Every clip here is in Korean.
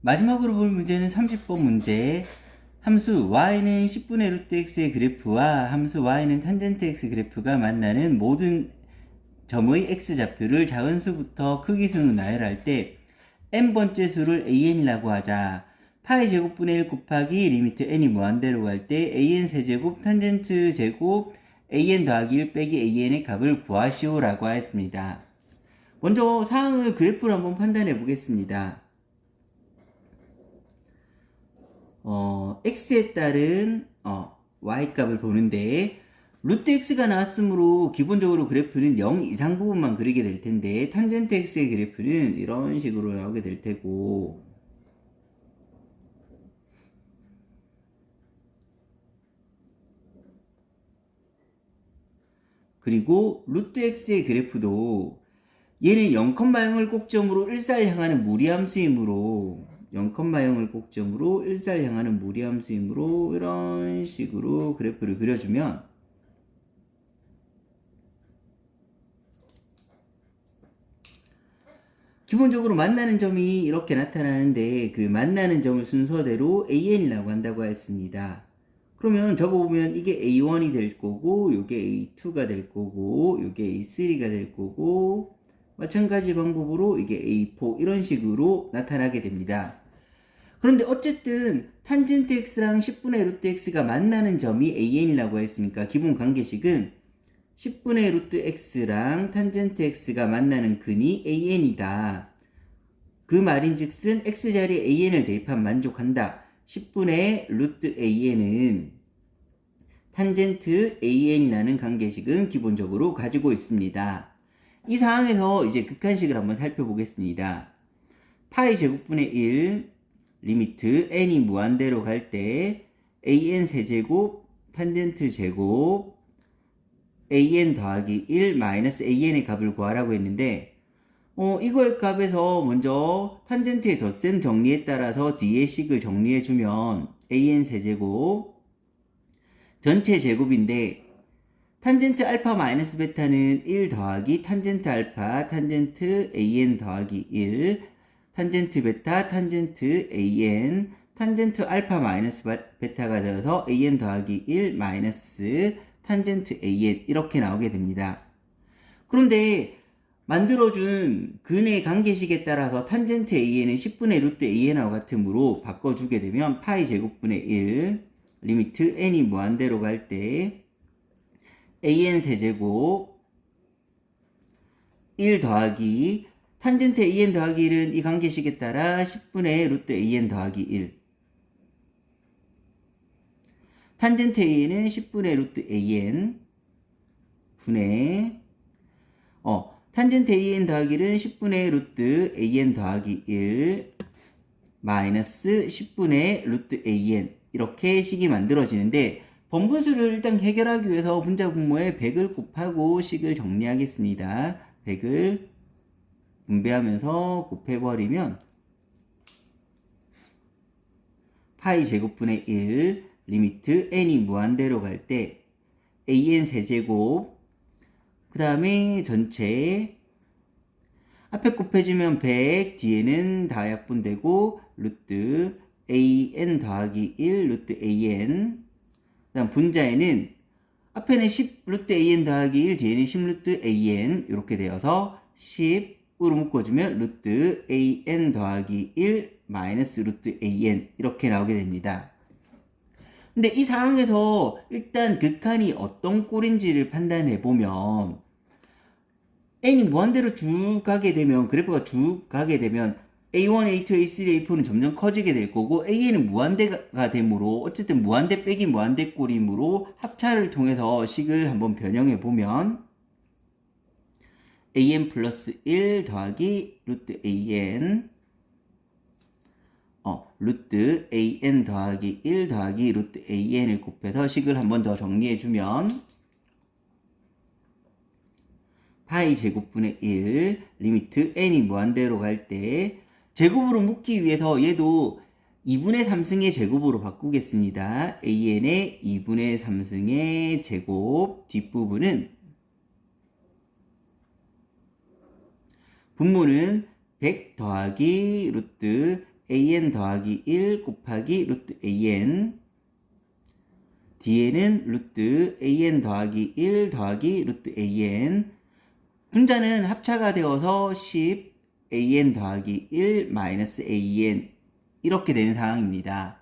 마지막으로 볼 문제는 30번 문제. 함수 y는 10분의 루트 x의 그래프와 함수 y는 탄젠트 x 그래프가 만나는 모든 점의 x좌표를 작은 수부터 크기 수로 나열할 때 n번째 수를 an이라고 하자. 파이 제곱분의 1 곱하기 리미트 n이 무한대로 갈 때 an 세제곱 탄젠트 제곱 an 더하기 1 빼기 an의 값을 구하시오라고 하였습니다. 먼저 사항을 그래프로 한번 판단해 보겠습니다. 어, x에 따른 어, y 값을 보는데 루트 x가 나왔으므로 기본적으로 그래프는 0 이상 부분만 그리게 될 텐데 탄젠트 x의 그래프는 이런 식으로 나오게 될 테고. 그리고 루트 x의 그래프도 얘는 0,0을 꼭점으로 1살 향하는 무리함수이므로 0,0을 꼭점으로 1살 향하는 무리함수이므로 이런 식으로 그래프를 그려주면 기본적으로 만나는 점이 이렇게 나타나는데 그 만나는 점을 순서대로 AN이라고 한다고 했습니다. 그러면 적어보면 이게 A1이 될 거고 이게 A2가 될 거고 이게 A3가 될 거고 마찬가지 방법으로 이게 A4 이런 식으로 나타나게 됩니다. 그런데 어쨌든 탄젠트 x랑 10분의 루트 x가 만나는 점이 an이라고 했으니까 기본 관계식은 10분의 루트 x랑 탄젠트 x가 만나는 근이 an이다. 그 말인즉슨 x 자리에 an을 대입하면 만족한다. 10분의 루트 an은 탄젠트 an이라는 관계식은 기본적으로 가지고 있습니다. 이 상황에서 이제 극한식을 한번 살펴보겠습니다. 파이 제곱분의 1 리미트 n이 무한대로 갈 때 an 세제곱 탄젠트 제곱 an 더하기 1 마이너스 an의 값을 구하라고 했는데 어, 이거의 값에서 먼저 탄젠트의 덧셈 정리에 따라서 뒤의 식을 정리해 주면 an 세제곱 전체 제곱인데 탄젠트 알파 마이너스 베타는 1 더하기 탄젠트 알파 탄젠트 an 더하기 1 탄젠트 베타 탄젠트 an 탄젠트 알파 마이너스 베타가 되어서 an 더하기 1 마이너스 탄젠트 an 이렇게 나오게 됩니다. 그런데 만들어준 근의 관계식에 따라서 탄젠트 an은 10분의 루트 an하고 같으므로 바꿔주게 되면 파이 제곱분의 1 리미트 n이 무한대로 갈 때 an 세제곱 1 더하기 탄젠트 an 더하기 1은 이 관계식에 따라 10분의 루트 an 더하기 1 탄젠트 an은 10분의 루트 an 분의 어 탄젠트 an 더하기 1은 10분의 루트 an 더하기 1 마이너스 10분의 루트 an. 이렇게 식이 만들어지는데 번분수를 일단 해결하기 위해서 분자 분모에 100을 곱하고 식을 정리하겠습니다. 100을 분배하면서 곱해버리면 파이 제곱분의 1 리미트 n이 무한대로 갈 때 an 세제곱 그 다음에 전체 앞에 곱해주면 100 뒤에는 다 약분되고 루트 an 더하기 1 루트 an 다음 분자에는 앞에는 10 루트 an 더하기 1 뒤에는 10 루트 an 이렇게 되어서 10으로 묶어주면 루트 an 더하기 1 마이너스 루트 an 이렇게 나오게 됩니다. 근데 이 상황에서 일단 극한이 어떤 꼴인지를 판단해 보면 n이 무한대로 쭉 가게 되면 그래프가 쭉 가게 되면 A1, A2, A3, A4는 점점 커지게 될 거고 AN은 무한대가 되므로 어쨌든 무한대 빼기 무한대 꼴이므로 합차를 통해서 식을 한번 변형해 보면 AN 플러스 1 더하기 루트 AN 어, 루트 AN 더하기 1 더하기 루트 AN을 곱해서 식을 한번 더 정리해 주면 파이 제곱분의 1 리미트 n이 무한대로 갈 때 제곱으로 묶기 위해서 얘도 2분의 3승의 제곱으로 바꾸겠습니다. an의 2분의 3승의 제곱 뒷부분은 분모는 100 더하기 루트 an 더하기 1 곱하기 루트 an 뒤에는 루트 an 더하기 1 더하기 루트 an 분자는 합차가 되어서 10 an 더하기 1 마이너스 an 이렇게 되는 상황입니다.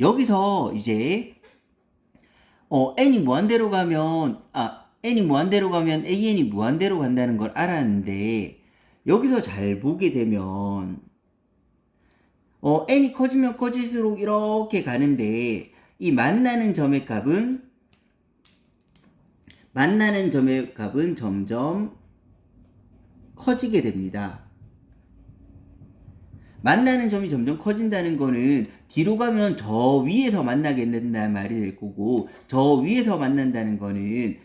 여기서 이제 어, n이 무한대로 가면 아 n이 무한대로 가면 an이 무한대로 간다는 걸 알았는데 여기서 잘 보게 되면 어, n이 커지면 커질수록 이렇게 가는데 이 만나는 점의 값은 만나는 점의 값은 점점 커지게 됩니다. 만나는 점이 점점 커진다는 거는 뒤로 가면 저 위에서 만나게 된다는 말이 될 거고 저 위에서 만난다는 거는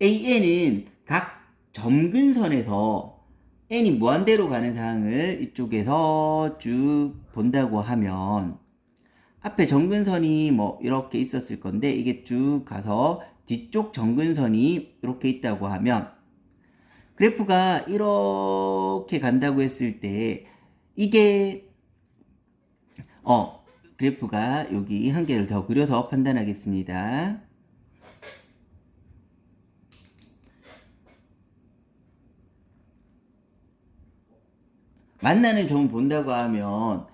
AN은 각 점근선에서 n이 무한대로 가는 상황을 이쪽에서 쭉 본다고 하면 앞에 정근선이 뭐 이렇게 있었을 건데 이게 쭉 가서 뒤쪽 정근선이 이렇게 있다고 하면 그래프가 이렇게 간다고 했을 때 이게 어 그래프가 여기 한 개를 더 그려서 판단하겠습니다. 만나는 점을 본다고 하면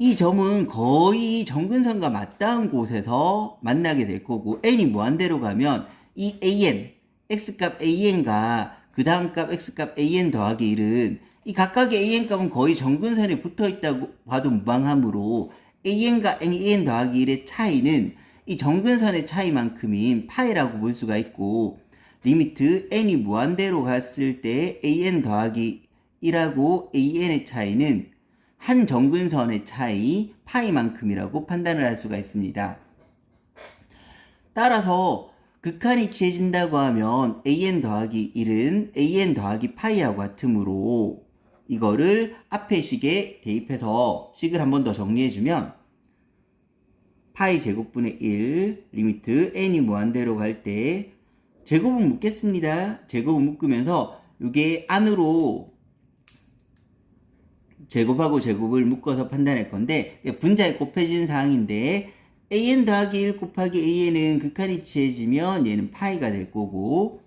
이 점은 거의 정근선과 맞닿은 곳에서 만나게 될 거고 n이 무한대로 가면 이 an x값 an과 그 다음 값 x값 an 더하기 1은 이 각각의 an 값은 거의 정근선에 붙어 있다고 봐도 무방하므로 an과 an 더하기 1의 차이는 이 정근선의 차이만큼인 파이라고 볼 수가 있고 리미트 n이 무한대로 갔을 때 an 더하기 1하고 an의 차이는 한 정근선의 차이 파이만큼이라고 판단을 할 수가 있습니다. 따라서 극한이 취해진다고 하면 an 더하기 1은 an 더하기 파이하고 같으므로 이거를 앞에 식에 대입해서 식을 한 번 더 정리해주면 파이 제곱분의 1 리미트 n이 무한대로 갈 때 제곱은 묶겠습니다. 제곱은 묶으면서 이게 안으로 제곱하고 제곱을 묶어서 판단할 건데 분자에 곱해지는 사항인데 an 더하기 1 곱하기 an은 극한이 취해지면 얘는 파이가 될 거고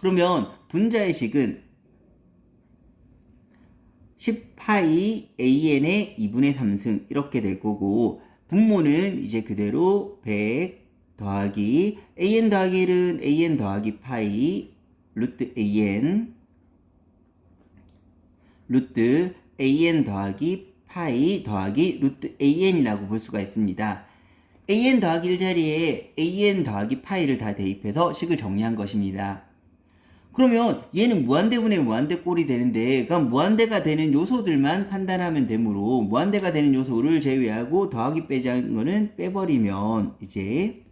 그러면 분자의 식은 10파이 an의 2분의 3승 이렇게 될 거고 분모는 이제 그대로 100 더하기 an 더하기 1은 an 더하기 파이 루트 an 루트 an 더하기 파이 더하기 루트 an이라고 볼 수가 있습니다. an 더하기 1 자리에 an 더하기 파이를 다 대입해서 식을 정리한 것입니다. 그러면 얘는 무한대분의 무한대 꼴이 되는데 그럼 무한대가 되는 요소들만 판단하면 되므로 무한대가 되는 요소를 제외하고 더하기 빼자는 거는 빼버리면 이제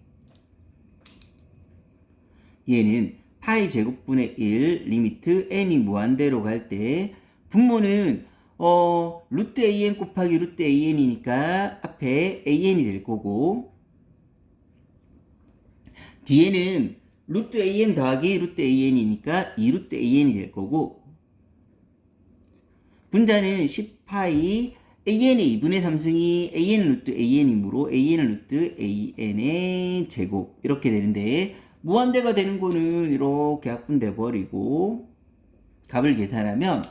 얘는 파이 제곱분의 1 리미트 n이 무한대로 갈 때 분모는 어 루트 an 곱하기 루트 an이니까 앞에 an이 될 거고 뒤에는 루트 an 더하기 루트 an이니까 2루트 an이 될 거고 분자는 10파이 an의 2분의 3승이 an 루트 an이므로 an 루트 an의 제곱. 이렇게 되는데 무한대가 되는 거는 이렇게 약분돼 버리고 값을 계산하면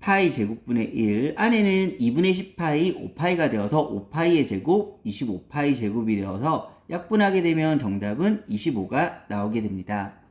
파이 제곱분의 1 안에는 2분의 10파이 5파이가 되어서 5파이의 제곱 25파이 제곱이 되어서 약분하게 되면 정답은 25가 나오게 됩니다.